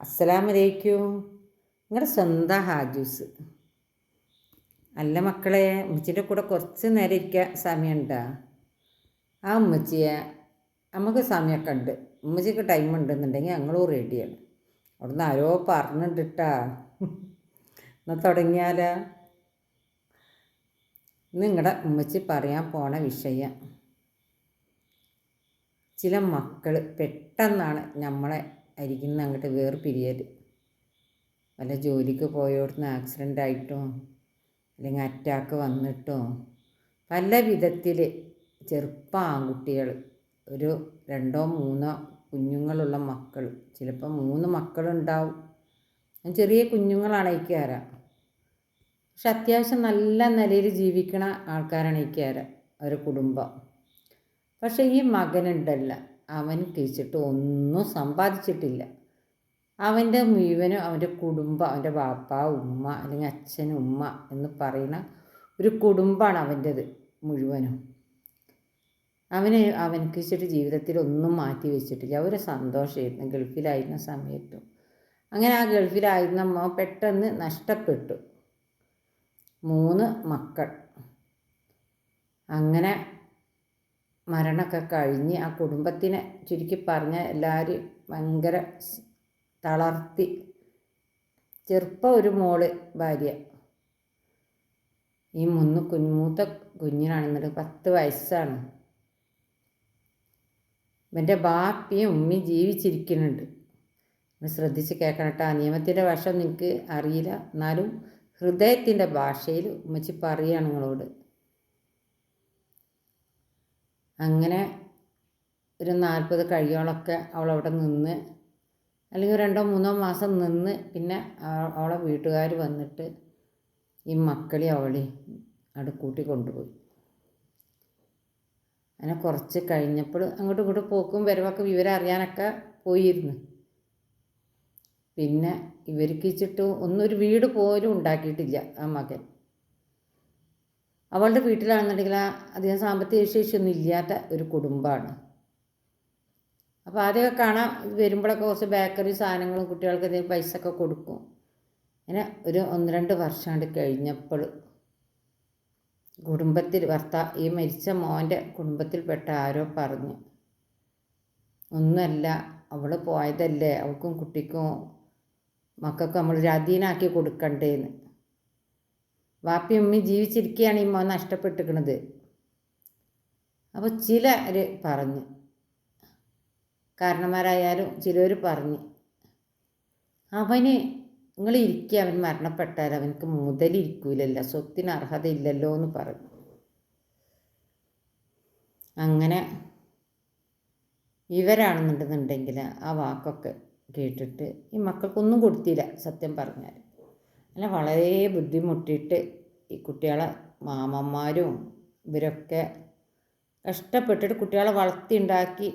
അസ്സലാമലൈക്കും. നിങ്ങളുടെ സ്വന്തം ഹാജൂസ്. അല്ല മക്കളെ ഉമ്മച്ചിന്റെ കൂടെ കുറച്ച് നേരം ഇരിക്കാൻ സമയമുണ്ടോ ആ ഉമ്മച്ചിയെ നമുക്ക് സമയമൊക്കെ ഉണ്ട്. ഉമ്മച്ചിക്ക് ടൈം ഉണ്ടെന്നുണ്ടെങ്കിൽ ഞങ്ങളും റെഡിയാണ് അവിടുന്ന് ആരോ പറഞ്ഞിട്ടാ എന്നാൽ തുടങ്ങിയാൽ നിങ്ങളുടെ ഉമ്മച്ചി പറയാൻ പോണ വിഷയം. ചില മക്കൾ പെട്ടെന്നാണ് നമ്മളെ അരികിൽ നിന്ന് അങ്ങോട്ട് വേർപിരിയൽ വല്ല ജോലിക്ക് പോയോടുന്ന് ആക്സിഡന്റ് ആയിട്ടോ അല്ലെങ്കിൽ അറ്റാക്ക് വന്നിട്ടോ പല വിധത്തിൽ ചെറുപ്പ ആൺകുട്ടികൾ ഒരു രണ്ടോ മൂന്നോ കുഞ്ഞുങ്ങളുള്ള മക്കൾ ചിലപ്പോൾ മൂന്ന് മക്കളുണ്ടാവും. ചെറിയ കുഞ്ഞുങ്ങളാണ് ഇക്കാര പക്ഷെ അത്യാവശ്യം നല്ല നിലയിൽ ജീവിക്കണ ആൾക്കാരാണ് ഇക്കാര ഒരു കുടുംബം. പക്ഷേ ഈ മകനുണ്ടല്ല. അവൻ കഴിച്ചിട്ട് ഒന്നും സമ്പാദിച്ചിട്ടില്ല. അവന്റെ മുഴുവനും അവന്റെ കുടുംബം അവന്റെ ബാപ്പ ഉമ്മ അല്ലെങ്കിൽ അച്ഛൻ ഉമ്മ എന്ന് പറയുന്ന ഒരു കുടുംബമാണ് അവന്റെത് മുഴുവനും. അവന് അവനക്ക് വെച്ചിട്ട് ജീവിതത്തിൽ ഒന്നും മാറ്റി വെച്ചിട്ടില്ല. ഒരു സന്തോഷമായിരുന്നു. ഗൾഫിലായിരുന്ന സമയത്തും. അങ്ങനെ ആ ഗൾഫിലായിരുന്ന അമ്മ പെട്ടെന്ന് നഷ്ടപ്പെട്ടു. മൂന്ന് മക്കൾ. അങ്ങനെ മരണമൊക്കെ കഴിഞ്ഞ് ആ കുടുംബത്തിനെ ചുരുക്കി പറഞ്ഞ എല്ലാവരും ഭയങ്കര തളർത്തി. ചെറുപ്പ ഒരു മോൾ ഭാര്യ. ഈ മൂന്ന് കുഞ്ഞൂത്ത കുഞ്ഞിനാണെന്നിട്ട് പത്ത് വയസ്സാണ്. ഇവന്റെ ബാപ്പിയും ഉമ്മയും ജീവിച്ചിരിക്കുന്നുണ്ട്. ശ്രദ്ധിച്ച് കേൾക്കണം കേട്ടോ. നിയമത്തിന്റെ ഭാഷ നിങ്ങൾക്ക് അറിയില്ല. എന്നാലും ഹൃദയത്തിന്റെ ഭാഷയിൽ ഉമ്മച്ചി പറയുകയാണ് നിങ്ങളോട്. അങ്ങനെ ഒരു നാൽപ്പത് കഴിയോളൊക്കെ അവളവിടെ നിന്ന് അല്ലെങ്കിൽ രണ്ടോ മൂന്നോ മാസം നിന്ന് പിന്നെ അവളെ വീട്ടുകാർ വന്നിട്ട് ഈ മക്കളെ അവളെ അവിടെ കൂട്ടി കൊണ്ടുപോയി. അങ്ങനെ കുറച്ച് കഴിഞ്ഞപ്പോൾ അങ്ങോട്ടും ഇങ്ങോട്ടും പോക്കും വരവൊക്കെ വിവരം അറിയാനൊക്കെ പോയിരുന്നു. പിന്നെ ഇവർക്ക് വെച്ചിട്ട് ഒന്നും ഒരു വീട് പോലും ഉണ്ടാക്കിയിട്ടില്ല ആ മകൻ. അവളുടെ വീട്ടിലാണെന്നുണ്ടെങ്കിൽ അധികം സാമ്പത്തിക ശേഷിയൊന്നും ഇല്ലാത്ത ഒരു കുടുംബമാണ്. അപ്പോൾ ആദ്യമൊക്കെ കാണാൻ വരുമ്പോഴൊക്കെ കുറച്ച് ബേക്കറി സാധനങ്ങളും കുട്ടികൾക്ക് എന്തെങ്കിലും പൈസ ഒക്കെ കൊടുക്കും. അങ്ങനെ ഒരു ഒന്ന് രണ്ട് വർഷമാണ്ട് കഴിഞ്ഞപ്പോൾ കുടുംബത്തിൽ ഭർത്താ ഈ മരിച്ച മോന്റെ കുടുംബത്തിൽപ്പെട്ട ആരോ പറഞ്ഞു ഒന്നുമല്ല അവൾ പോയതല്ലേ അവൾക്കും കുട്ടിക്കും മക്കൾക്കും നമ്മൾ രതീനാക്കി കൊടുക്കണ്ടേന്ന്. വാപ്പി ഉമ്മി ജീവിച്ചിരിക്കുകയാണ് ഈ മോൻ നഷ്ടപ്പെട്ടിരിക്കുന്നത് അപ്പോൾ ചിലർ പറഞ്ഞു. കാരണന്മാരായാലും ചിലർ പറഞ്ഞു. അവന് നിങ്ങൾ ഇരിക്കുക അവൻ മരണപ്പെട്ടാൽ അവനക്ക് മുതലിരിക്കൂലല്ലോ സ്വത്തിന് അർഹതയില്ലല്ലോ എന്ന് പറഞ്ഞു. അങ്ങനെ ഇവരാണെന്നുണ്ടെന്നുണ്ടെങ്കിൽ ആ വാക്കൊക്കെ കേട്ടിട്ട് ഈ മക്കൾക്കൊന്നും കൊടുത്തില്ല സത്യം പറഞ്ഞാൽ അല്ല വളരെ ബുദ്ധിമുട്ടിയിട്ട് ഈ കുട്ടികളെ മാമന്മാരും ഇവരൊക്കെ കഷ്ടപ്പെട്ടിട്ട് കുട്ടികളെ വളർത്തി ഉണ്ടാക്കി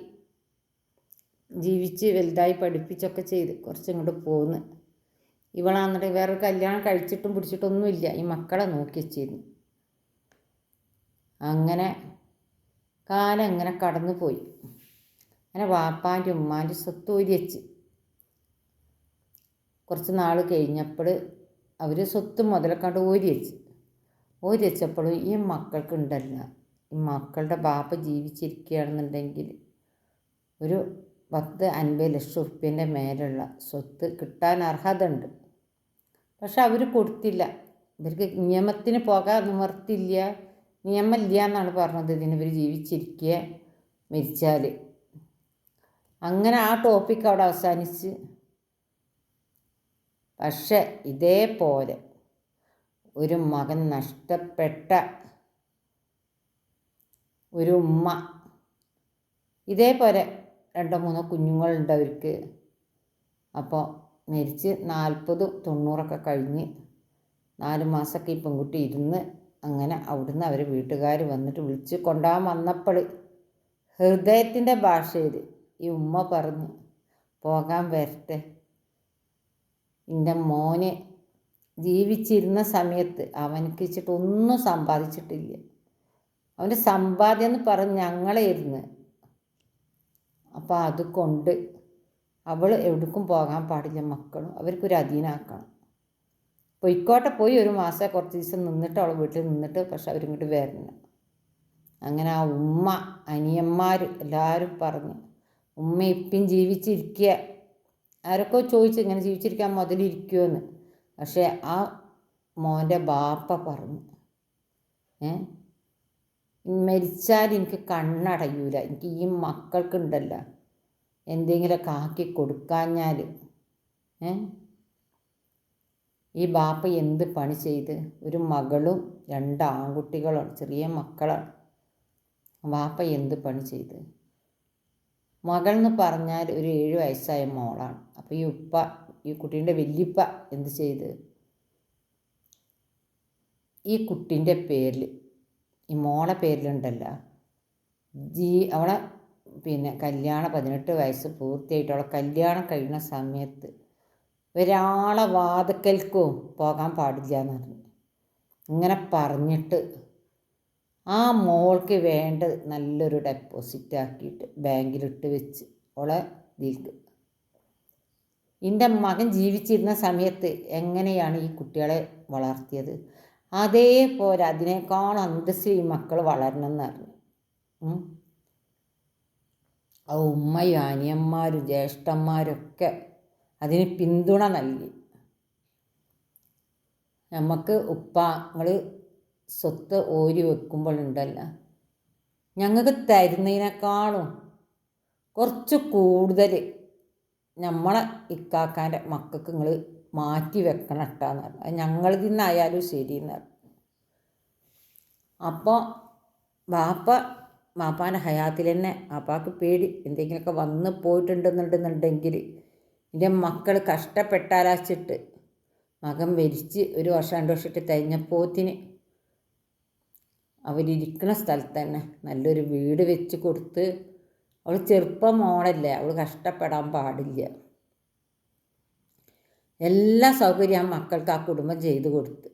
ജീവിച്ച് വലുതായി പഠിപ്പിച്ചൊക്കെ ചെയ്ത് കുറച്ചിങ്ങോട്ട് പോന്ന്. ഇവളാന്നിട്ട് വേറെ കല്യാണം കഴിച്ചിട്ടും പിടിച്ചിട്ടൊന്നുമില്ല. ഈ മക്കളെ നോക്കി വെച്ചിരുന്നു. അങ്ങനെ കാലം അങ്ങനെ കടന്നു പോയി അങ്ങനെ വാപ്പാന്റെ ഉമ്മാന്റെ സ്വത്ത് ഊരി വെച്ച് കുറച്ച് നാൾ കഴിഞ്ഞപ്പോൾ അവർ സ്വത്ത് മുതലക്കാണ്ട് ഓരി വെച്ച്. ഓരി വെച്ചപ്പോഴും ഈ മക്കൾക്കുണ്ടല്ല. ഈ മക്കളുടെ ബാപ്പ ജീവിച്ചിരിക്കുകയാണെന്നുണ്ടെങ്കിൽ ഒരു പത്ത് അൻപത് ലക്ഷം ഉറുപ്പ്യന്റെ മേലുള്ള സ്വത്ത് കിട്ടാൻ അർഹത ഉണ്ട് പക്ഷെ അവർ കൊടുത്തില്ല. ഇവർക്ക് നിയമത്തിന് പോകാൻ നിവർത്തില്ല. നിയമമില്ല എന്നാണ് പറഞ്ഞത്. ഇതിന് ഇവർ ജീവിച്ചിരിക്കുക മരിച്ചാൽ അങ്ങനെ ആ ടോപ്പിക് അവിടെ അവസാനിച്ച് പക്ഷെ ഇതേപോലെ ഒരു മകൻ നഷ്ടപ്പെട്ട ഒരു ഉമ്മ ഇതേപോലെ രണ്ടോ മൂന്നോ കുഞ്ഞുങ്ങളുണ്ട് അവർക്ക്. അപ്പോൾ മരിച്ച് നാൽപ്പത് തൊണ്ണൂറൊക്കെ കഴിഞ്ഞ് നാല് മാസമൊക്കെ ഈ പെൺകുട്ടി ഇരുന്ന് അങ്ങനെ അവിടുന്ന് അവർ വീട്ടുകാർ വന്നിട്ട് വിളിച്ച് കൊണ്ടുപോകാൻ വന്നപ്പോൾ ഹൃദയത്തിന്റെ ഭാഷയിൽ ഈ ഉമ്മ പറഞ്ഞു പോകാൻ വരട്ടെ എന്റെ മോന് ജീവിച്ചിരുന്ന സമയത്ത് അവനക്ക് വെച്ചിട്ട് ഒന്നും സമ്പാദിച്ചിട്ടില്ല. അവന്റെ സമ്പാദ്യം എന്ന് പറഞ്ഞ് ഞങ്ങളായിരുന്നു. അപ്പോൾ അതുകൊണ്ട് അവൾ എവിടേക്കും പോകാൻ പാടില്ല മക്കളും. അവർക്കൊരു അധീനാക്കണം പൊയ്ക്കോട്ടെ പോയി ഒരു മാസം കുറച്ച് ദിവസം നിന്നിട്ട് അവൾ വീട്ടിൽ നിന്നിട്ട് പക്ഷെ അവരിങ്ങോട്ട് വരണം. അങ്ങനെ ആ ഉമ്മ അനിയന്മാർ എല്ലാവരും പറഞ്ഞു ഉമ്മ ഇപ്പം ജീവിച്ചിരിക്കുക. ആരൊക്കെ ചോദിച്ചു ഇങ്ങനെ ജീവിച്ചിരിക്കാൻ മുതലിരിക്കുമെന്ന് പക്ഷേ ആ മോന്റെ ബാപ്പ പറഞ്ഞു. ഏ? മരിച്ചാൽ എനിക്ക് കണ്ണടയൂല. എനിക്ക് ഈ മക്കൾക്കുണ്ടല്ലോ. എന്തെങ്കിലുമൊക്കെ ആക്കി കൊടുക്കാഞ്ഞാൽ. ഏ? ഈ ബാപ്പ എന്ത് പണി ചെയ്ത്? ഒരു മകളും രണ്ട് ആൺകുട്ടികളാണ് ചെറിയ മക്കളാണ്. ബാപ്പ എന്ത് പണി ചെയ്ത്? മകൾ എന്ന് പറഞ്ഞാൽ ഒരു ഏഴ് വയസ്സായ മോളാണ്. അപ്പോൾ ഈ ഉപ്പ ഈ കുട്ടീന്റെ വല്യപ്പ എന്ത് ചെയ്ത്? ഈ കുട്ടീന്റെ പേരിൽ ഈ മോളെ പേരിലുണ്ടല്ലോ ജീ അവളെ പിന്നെ കല്യാണം പതിനെട്ട് വയസ്സ് പൂർത്തിയായിട്ട് അവളെ കല്യാണം കഴിയുന്ന സമയത്ത് ഒരാളെ വാതക്കൽക്കും പോകാൻ പാടില്ല എന്ന് പറഞ്ഞു. ഇങ്ങനെ പറഞ്ഞിട്ട് ആ മോൾക്ക് വേണ്ടത് നല്ലൊരു ഡെപ്പോസിറ്റ് ആക്കിയിട്ട് ബാങ്കിലിട്ട് വെച്ച് ഓളെ ഇതിൽക്ക് എന്റെ മകൻ ജീവിച്ചിരുന്ന സമയത്ത് എങ്ങനെയാണ് ഈ കുട്ടികളെ വളർത്തിയത്? അതേപോലെ അതിനേക്കാൾ അന്തസ്സിൽ ഈ മക്കൾ വളരണം എന്നറിഞ്ഞു ആ ഉമ്മയും അനിയന്മാരും ജ്യേഷ്ഠന്മാരൊക്കെ അതിന് പിന്തുണ നൽകി. നമുക്ക് ഉപ്പ നിങ്ങൾ സ്വത്ത് ഓരി വെക്കുമ്പോഴുണ്ടല്ല ഞങ്ങൾക്ക് തരുന്നതിനേക്കാളും കുറച്ച് കൂടുതൽ നമ്മളെ ഇക്കാക്കാന്റെ മക്കൾക്ക് നിങ്ങൾ മാറ്റി വെക്കണം കേട്ടാന്ന് പറഞ്ഞു. അത് ഞങ്ങളിൽ നിന്നായാലും ശരി എന്ന് പറഞ്ഞു. അപ്പോൾ ബാപ്പ ബാപ്പാന്റെ ഹയാത്തിൽ തന്നെ ബാപ്പാക്ക് പേടി. എന്തെങ്കിലുമൊക്കെ വന്ന് പോയിട്ടുണ്ടെന്നുണ്ടെന്നുണ്ടെങ്കിൽ എന്റെ മക്കൾ കഷ്ടപ്പെട്ടാലാച്ചിട്ട് മകൻ മരിച്ച് ഒരു വർഷം രണ്ട് വർഷമായിട്ട് കഴിഞ്ഞപ്പോത്തിന് അവരിയ്ക്കുന്ന സ്ഥലത്ത് തന്നെ നല്ലൊരു വീട് വെച്ച് കൊടുത്ത് അവൾ ചെറുപ്പം മോളല്ലേ അവൾ കഷ്ടപ്പെടാൻ പാടില്ല. എല്ലാ സൗകര്യം ആ മക്കൾക്ക് ആ കുടുംബം ചെയ്തു കൊടുത്ത്.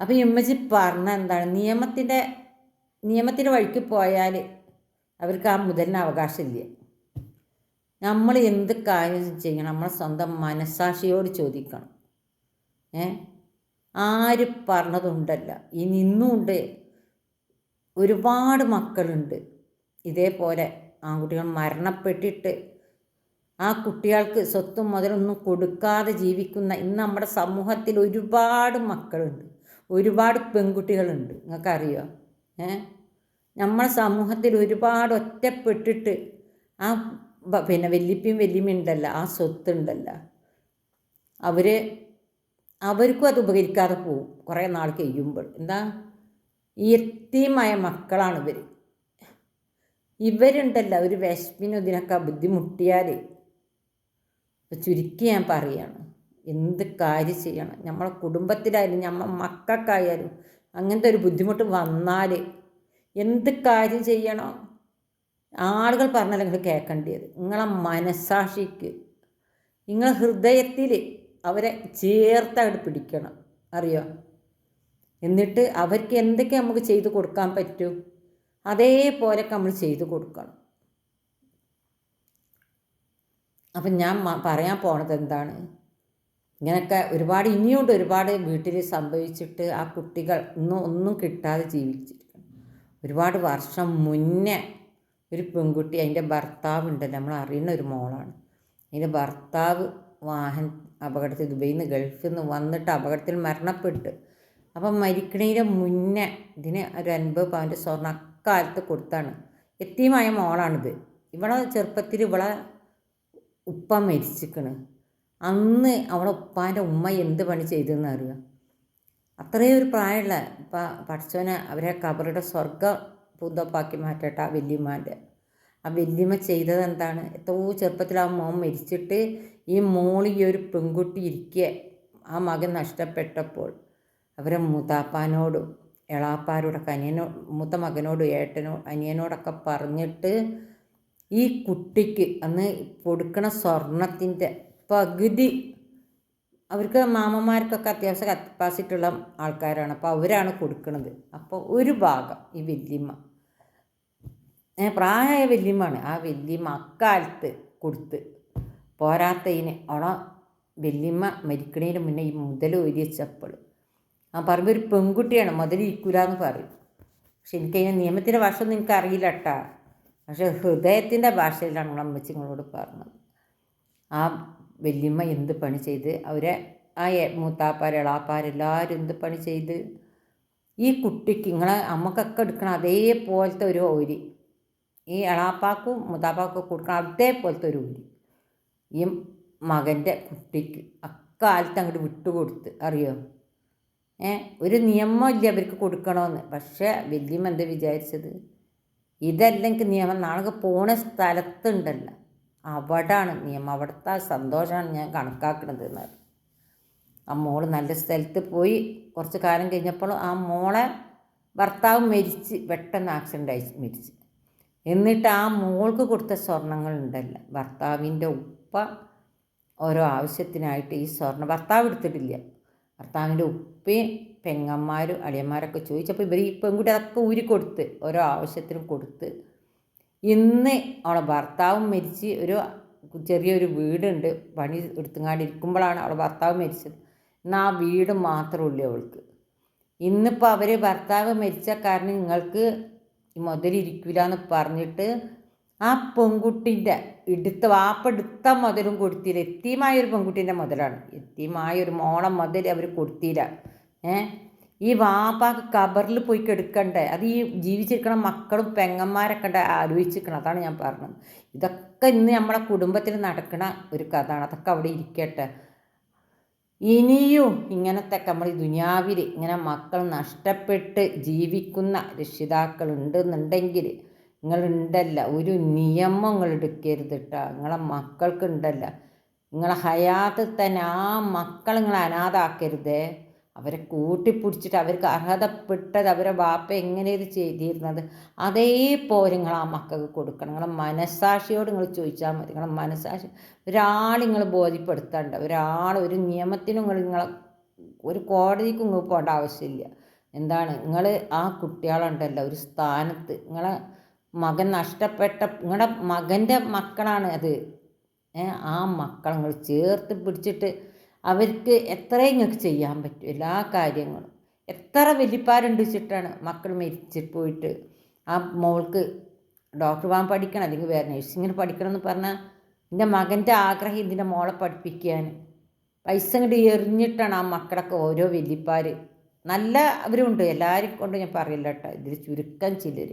അപ്പോൾ ഈ ഉമ്മച്ചി പറഞ്ഞ എന്താണ്? നിയമത്തിന്റെ നിയമത്തിന്റെ വഴിക്ക് പോയാൽ അവർക്ക് ആ മുതലിന് അവകാശമില്ല. നമ്മൾ എന്ത് കാര്യം ചെയ്യണം? നമ്മളെ സ്വന്തം മനസാക്ഷിയോട് ചോദിക്കണം. ഏ? ആര് പറഞ്ഞതുണ്ടല്ല. ഇനി ഇന്നുമുണ്ട് ഒരുപാട് മക്കളുണ്ട്. ഇതേപോലെ ആൺകുട്ടികൾ മരണപ്പെട്ടിട്ട് ആ കുട്ടികൾക്ക് സ്വത്തും മുതലൊന്നും കൊടുക്കാതെ ജീവിക്കുന്ന ഇന്ന് നമ്മുടെ സമൂഹത്തിൽ ഒരുപാട് മക്കളുണ്ട്. ഒരുപാട് പെൺകുട്ടികളുണ്ട്. നിങ്ങൾക്കറിയോ? ഏ? നമ്മുടെ സമൂഹത്തിൽ ഒരുപാട് ഒറ്റപ്പെട്ടിട്ട് ആ പിന്നെ വല്യപ്പയും വല്യമ്മയും ഉണ്ടല്ലോ. ആ സ്വത്തുണ്ടല്ലോ അവർ അവർക്കും അത് ഉപകരിക്കാതെ പോവും. കുറേ നാൾ കഴിയുമ്പോൾ. എന്താ? ഈ മക്കളാണ് ഇവർ ഇവരുണ്ടല്ലോ ഒരു വിശപ്പിനും ഇതിനൊക്കെ ബുദ്ധിമുട്ടിയാൽ ചുരുക്കി ഞാൻ പറയുകയാണ് എന്ത് കാര്യം ചെയ്യണം? നമ്മളെ കുടുംബത്തിലായാലും നമ്മൾ മക്കൾക്കായാലും അങ്ങനത്തെ ഒരു ബുദ്ധിമുട്ട് വന്നാൽ എന്ത് കാര്യം ചെയ്യണം? ആളുകൾ പറഞ്ഞാൽ നിങ്ങൾ കേൾക്കേണ്ടത് നിങ്ങളെ മനസാക്ഷിക്ക് നിങ്ങളെ ഹൃദയത്തിൽ അവരെ ചേർത്തായിട്ട് പിടിക്കണം. അറിയോ? എന്നിട്ട് അവർക്ക് എന്തൊക്കെ നമുക്ക് ചെയ്തു കൊടുക്കാൻ പറ്റൂ? അതേപോലെ നമ്മൾ ചെയ്തു കൊടുക്കണം. അപ്പം ഞാൻ പറയാൻ പോണത് എന്താണ്? ഇങ്ങനെയൊക്കെ ഒരുപാട് ഇനിയുണ്ട് ഒരുപാട് വീട്ടിൽ സംഭവിച്ചിട്ട് ആ കുട്ടികൾ ഒന്നും ഒന്നും കിട്ടാതെ ജീവിച്ചിരിക്കണം. ഒരുപാട് വർഷം മുന്നേ ഒരു പെൺകുട്ടി അതിന്റെ ഭർത്താവുണ്ട് നമ്മൾ അറിയുന്ന ഒരു മോളാണ്. അതിന്റെ ഭർത്താവ് വാഹന അപകടത്തിൽ ദുബൈയിൽ നിന്ന് ഗൾഫിൽ നിന്ന് വന്നിട്ട് അപകടത്തിൽ മരണപ്പെട്ട്. അപ്പം മരിക്കണേന്റെ മുന്നേ ഇതിന് ഒരു അൻപത് പവന്റെ സ്വർണ അക്കാലത്ത് കൊടുത്താണ്. എത്തിയുമായ മോളാണിത്. ഇവളെ ചെറുപ്പത്തിൽ ഇവളെ ഉപ്പ മരിച്ചിക്കണ് അന്ന് അവളെ ഉപ്പാന്റെ ഉമ്മ എന്ത് പണി ചെയ്തെന്ന് അറിയുക അത്രയും ഒരു പ്രായമുള്ള ഇപ്പം പഠിച്ചവനെ അവരെ കബറുടെ സ്വർഗ പൂന്തോപ്പാക്കി മാറ്റട്ടെ ആ ആ വല്യമ്മ ചെയ്തത് എന്താണ്? എത്രയോ ചെറുപ്പത്തിൽ ആ മോൻ മരിച്ചിട്ട് ഈ മോളി ഒരു പെൺകുട്ടി ഇരിക്കുക ആ മകൻ നഷ്ടപ്പെട്ടപ്പോൾ അവരെ മൂത്താപ്പാനോടും എളാപ്പാരോടൊക്കെ അനിയനോ മൂത്ത മകനോടും ഏട്ടനോ അനിയനോടൊക്കെ പറഞ്ഞിട്ട് ഈ കുട്ടിക്ക് അന്ന് കൊടുക്കണ സ്വർണത്തിന്റെ പകുതി അവർക്ക് മാമന്മാർക്കൊക്കെ അത്യാവശ്യം കപ്പാസിറ്റി ഉള്ള ആൾക്കാരാണ്. അപ്പോൾ അവരാണ് കൊടുക്കുന്നത് അപ്പോൾ ഒരു ഭാഗം ഈ വല്യമ്മ. പ്രായമായ വല്യമ്മയാണ് ആ വല്യമ്മ അക്കാലത്ത് കൊടുത്ത് പോരാത്തതിന് അവളെ വല്യമ്മ മരിക്കണേന് മുന്നേ ഈ മുതൽ ഒരിച്ചപ്പോൾ. ആ പറയുമ്പോൾ ഒരു പെൺകുട്ടിയാണ് മുതൽ ഇരിക്കൂല എന്ന് പറയും. പക്ഷെ എനിക്കതിന് നിയമത്തിന്റെ ഭാഷ ഒന്നും എനിക്ക് അറിയില്ല കേട്ടാ പക്ഷെ ഹൃദയത്തിന്റെ ഭാഷയിലാണ് നമ്മൾ അമ്മച്ചി നിങ്ങളോട് പറഞ്ഞത്. ആ വല്യമ്മ എന്ത് പണി ചെയ്ത് അവരെ ആ മൂത്താപ്പാർ എളാപ്പാരെല്ലാവരും എന്ത് പണി ചെയ്ത്? ഈ കുട്ടിക്ക് നിങ്ങളെ അമ്മക്കൊക്കെ എടുക്കണം അതേപോലത്തെ ഒരു ഓരി ഈ എളാപ്പാക്കും മുതാപ്പാക്കും കൊടുക്കണം അതേപോലത്തെ ഒരു ഓരി ഈ മകന്റെ കുട്ടിക്ക് അക്കാലത്ത് അങ്ങോട്ട് വിട്ടുകൊടുത്ത് അറിയോ? ഏ ഒരു നിയമമില്ല അവർക്ക് കൊടുക്കണമെന്ന് പക്ഷേ വല്യമ്മ എന്താ വിചാരിച്ചത്? ഇതല്ലെങ്കിൽ നിയമം. നാളെ പോണ സ്ഥലത്തുണ്ടല്ലോ. അവിടാണ് നിയമം. അവിടുത്തെ സന്തോഷമാണ് ഞാൻ കണക്കാക്കുന്നത് എന്നാൽ ആ മോൾ നല്ല സ്ഥലത്ത് പോയി കുറച്ച് കാലം കഴിഞ്ഞപ്പോൾ ആ മോളെ ഭർത്താവ് മരിച്ച് പെട്ടെന്ന് ആക്സിഡന്റ് ആയി മരിച്ച്. എന്നിട്ട് ആ മോൾക്ക് കൊടുത്ത സ്വർണങ്ങളുണ്ടല്ലോ ഭർത്താവിന്റെ ഉപ്പ ഓരോ ആവശ്യത്തിനായിട്ട് ഈ സ്വർണ ഭർത്താവ് എടുത്തിട്ടില്ല. ഭർത്താവിന്റെ ഉപ്പയും പെങ്ങന്മാരും അളിയന്മാരൊക്കെ ചോദിച്ചപ്പോൾ ഇവർ ഈ പെൺകുട്ടി അതൊക്കെ ഊരി കൊടുത്ത് ഓരോ ആവശ്യത്തിനും കൊടുത്ത് ഇന്ന് അവളെ ഭർത്താവും മരിച്ച് ഒരു ചെറിയൊരു വീടുണ്ട്. പണി എടുത്തുങ്ങാണ്ടിരിക്കുമ്പോഴാണ് അവളെ ഭർത്താവ് മരിച്ചത്. എന്നാൽ ആ വീട് മാത്രമേ ഉള്ളൂ അവൾക്ക്. ഇന്നിപ്പോൾ അവർ ഭർത്താവ് മരിച്ച കാരണം നിങ്ങൾക്ക് മുതലിരിക്കില്ല എന്ന് പറഞ്ഞിട്ട് ആ പെൺകുട്ടിന്റെ എടുത്ത വാപ്പെടുത്ത മുതലും കൊടുത്തില്ല. എത്തിയമായ ഒരു പെൺകുട്ടീന്റെ മുതലാണ്. എത്തിയമായ ഒരു മോളം മുതൽ അവർ കൊടുത്തില്ല. ഏ? ഈ വാപ്പാക്ക് കബറിൽ പോയി കെടുക്കണ്ടേ? അത് ഈ ജീവിച്ചിരിക്കണ മക്കളും പെങ്ങന്മാരൊക്കെ ഉണ്ട് ആലോചിച്ചിരിക്കണം. അതാണ് ഞാൻ പറഞ്ഞത്. ഇതൊക്കെ ഇന്ന് നമ്മളെ കുടുംബത്തിൽ നടക്കുന്ന ഒരു കഥയാണ്. അതൊക്കെ അവിടെ ഇരിക്കട്ടെ. ഇനിയും ഇങ്ങനത്തെ നമ്മൾ ദുനിയാവിൽ ഇങ്ങനെ മക്കൾ നഷ്ടപ്പെട്ട് ജീവിക്കുന്ന രക്ഷിതാക്കൾ ഉണ്ടെന്നുണ്ടെങ്കിൽ നിങ്ങളുണ്ടല്ല ഒരു നിയമം നിങ്ങൾ എടുക്കരുത് കേട്ടോ നിങ്ങളെ മക്കൾക്കുണ്ടല്ല നിങ്ങളെ ഹയാത്തിൽ തന്നെ ആ മക്കൾ നിങ്ങൾ അനാഥാക്കരുതേ. അവരെ കൂട്ടിപ്പിടിച്ചിട്ട് അവർക്ക് അർഹതപ്പെട്ടത് അവരെ വാപ്പ എങ്ങനെ ഇത് ചെയ്തിരുന്നത് അതേപോലെ നിങ്ങൾ ആ മക്കൾക്ക് കൊടുക്കണം. നിങ്ങളെ മനസ്സാക്ഷിയോട് നിങ്ങൾ ചോദിച്ചാൽ മതി. നിങ്ങളെ മനസ്സാക്ഷി ഒരാൾ നിങ്ങൾ ബോധ്യപ്പെടുത്തേണ്ട. ഒരാൾ ഒരു നിയമത്തിനും നിങ്ങൾ നിങ്ങളെ ഒരു കോടതിക്കും നിങ്ങൾ പോകേണ്ട ആവശ്യമില്ല. എന്താണ്? നിങ്ങൾ ആ കുട്ടികളുണ്ടല്ലോ ഒരു സ്ഥാനത്ത്. നിങ്ങളെ മകൻ നഷ്ടപ്പെട്ട നിങ്ങളുടെ മകന്റെ മക്കളാണ് അത്. ആ മക്കളെ നിങ്ങൾ ചേർത്ത് പിടിച്ചിട്ട് അവർക്ക് എത്രയും ചെയ്യാൻ പറ്റും എല്ലാ കാര്യങ്ങളും. എത്ര വലിപ്പാരുണ്ട് വെച്ചിട്ടാണ് മക്കൾ മരിച്ച് പോയിട്ട് ആ മോൾക്ക് ഡോക്ടർ പോകാൻ പഠിക്കണം അല്ലെങ്കിൽ വേറെ നഴ്സിങ്ങിന് പഠിക്കണം എന്ന് പറഞ്ഞാൽ എന്റെ മകന്റെ ആഗ്രഹം ഇതിന്റെ മോളെ പഠിപ്പിക്കാൻ പൈസ ഇങ്ങോട്ട് എറിഞ്ഞിട്ടാണ് ആ മക്കളൊക്കെ ഓരോ വലിപ്പാർ നല്ല അവരുണ്ട് എല്ലാവരും കൊണ്ട് ഞാൻ പറയില്ല കേട്ടോ ഇതിൽ ചുരുക്കം ചിലർ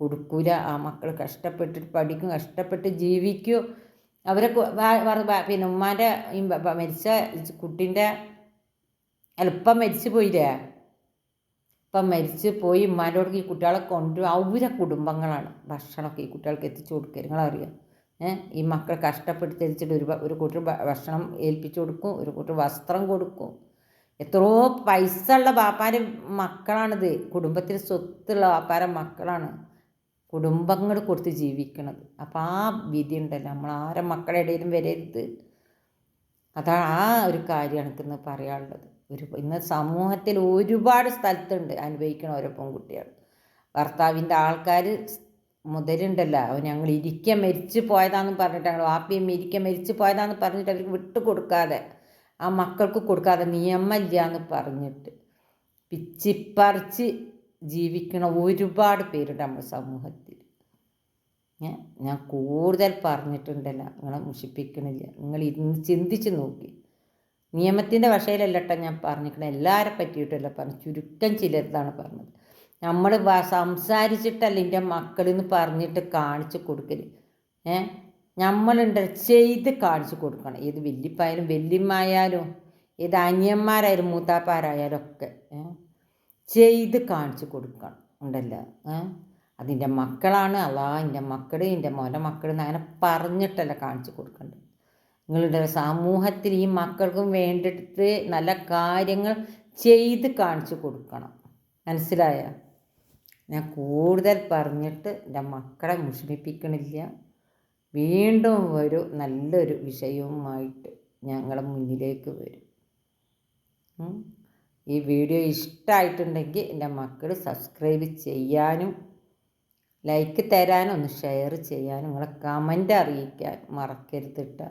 കൊടുക്കൂല ആ മക്കൾ കഷ്ടപ്പെട്ടിട്ട് പഠിക്കും കഷ്ടപ്പെട്ട് ജീവിക്കും. അവരെ പിന്നെ ഉമ്മാന്റെ മരിച്ച കുട്ടീന്റെ എളുപ്പം മരിച്ചു പോയില്ലേ? ഇപ്പം മരിച്ച് പോയി ഉമ്മാന്റെ ഈ കുട്ടികളെ കൊണ്ട് അവരെ കുടുംബങ്ങളാണ് ഭക്ഷണമൊക്കെ ഈ കുട്ടികൾക്ക് എത്തിച്ചു കൊടുക്കുക നിങ്ങളറിയാം? ഏഹ് ഈ മക്കൾ കഷ്ടപ്പെട്ട് തിരിച്ചിട്ട് ഒരു ഒരു കൂട്ടർ ഭക്ഷണം ഏൽപ്പിച്ചു കൊടുക്കും ഒരു കൂട്ടർ വസ്ത്രം കൊടുക്കും. എത്രയോ പൈസ ഉള്ള ബാപ്പാന്റെ മക്കളാണിത്. കുടുംബത്തിൽ സ്വത്തുള്ള ബാപ്പാരെ മക്കളാണ്. കുടുംബങ്ങൾ കൊടുത്ത് ജീവിക്കണത്. അപ്പോൾ ആ വിധി ഉണ്ടല്ലോ നമ്മൾ ആരെ മക്കളുടെ ഇടയിലും വരരുത്. അതാണ് ആ ഒരു കാര്യമാണ് എനിക്കിന്ന് പറയാനുള്ളത്. ഒരു ഇന്ന് സമൂഹത്തിൽ ഒരുപാട് സ്ഥലത്തുണ്ട് അനുഭവിക്കണ ഓരോ പെൺകുട്ടികൾ ഭർത്താവിന്റെ ആൾക്കാർ മുതലുണ്ടല്ലോ. ഞങ്ങൾ ഇരിക്ക മരിച്ചു പോയതാന്ന് പറഞ്ഞിട്ട് ഞങ്ങൾ വാപ്പിയും ഇരിക്ക മരിച്ചു പോയതാന്ന് പറഞ്ഞിട്ട് അവർക്ക് വിട്ടു കൊടുക്കാതെ ആ മക്കൾക്ക് കൊടുക്കാതെ നിയമമില്ല എന്ന് പറഞ്ഞിട്ട് പിച്ചിപ്പറിച്ച് ജീവിക്കണ ഒരുപാട് പേരുണ്ട് നമ്മുടെ സമൂഹത്തിൽ. ഞാൻ കൂടുതൽ പറഞ്ഞിട്ടുണ്ടല്ല നിങ്ങളെ മുഷിപ്പിക്കണില്ല. നിങ്ങൾ ഇന്ന് ചിന്തിച്ച് നോക്കി. നിയമത്തിന്റെ വശയിലല്ലട്ട ഞാൻ പറഞ്ഞിരിക്കണം എല്ലാവരെ പറ്റിയിട്ടല്ല പറഞ്ഞു. ചുരുക്കം ചിലരുതാണ് പറഞ്ഞത്. നമ്മൾ സംസാരിച്ചിട്ടല്ല എന്റെ മക്കളെന്ന് പറഞ്ഞിട്ട് കാണിച്ച് കൊടുക്കൽ ഏ? നമ്മളുണ്ട് ചെയ്ത് കാണിച്ച് കൊടുക്കണം. ഏത് വല്യപ്പായാലും വല്യമ്മായാലും ഏത് അനിയന്മാരായാലും മൂത്താപ്പാരായാലും ഒക്കെ. ഏഹ് ചെയ്ത് കാണിച്ചു കൊടുക്കണം. ഉണ്ടല്ലോ. അതിന്റെ മക്കളാണ്. അല്ലാ എന്റെ മക്കൾ എന്റെ മോന്റെ മക്കൾ എന്ന് അങ്ങനെ പറഞ്ഞിട്ടല്ല കാണിച്ചു കൊടുക്കേണ്ടത് നിങ്ങളുടെ സമൂഹത്തിൽ ഈ മക്കൾക്കും വേണ്ടിയിട്ട് നല്ല കാര്യങ്ങൾ ചെയ്ത് കാണിച്ചു കൊടുക്കണം. മനസ്സിലായ? ഞാൻ കൂടുതൽ പറഞ്ഞിട്ട് എന്റെ മക്കളെ മുഷിപ്പിക്കണില്ല. വീണ്ടും ഒരു നല്ലൊരു വിഷയവുമായിട്ട് ഞങ്ങളുടെ മുന്നിലേക്ക് വരും. ഈ വീഡിയോ ഇഷ്ടമായിട്ടുണ്ടെങ്കിൽ എന്റെ മക്കൾ സബ്സ്ക്രൈബ് ചെയ്യാനും ലൈക്ക് തരാനും ഒന്ന് ഷെയർ ചെയ്യാനും നിങ്ങളെ കമന്റ് അറിയിക്കാൻ മറക്കരുത് കേട്ടോ.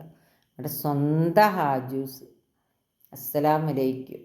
നിങ്ങളുടെ സ്വന്തം ഹാജൂസ്. അസ്സലാമലൈക്കും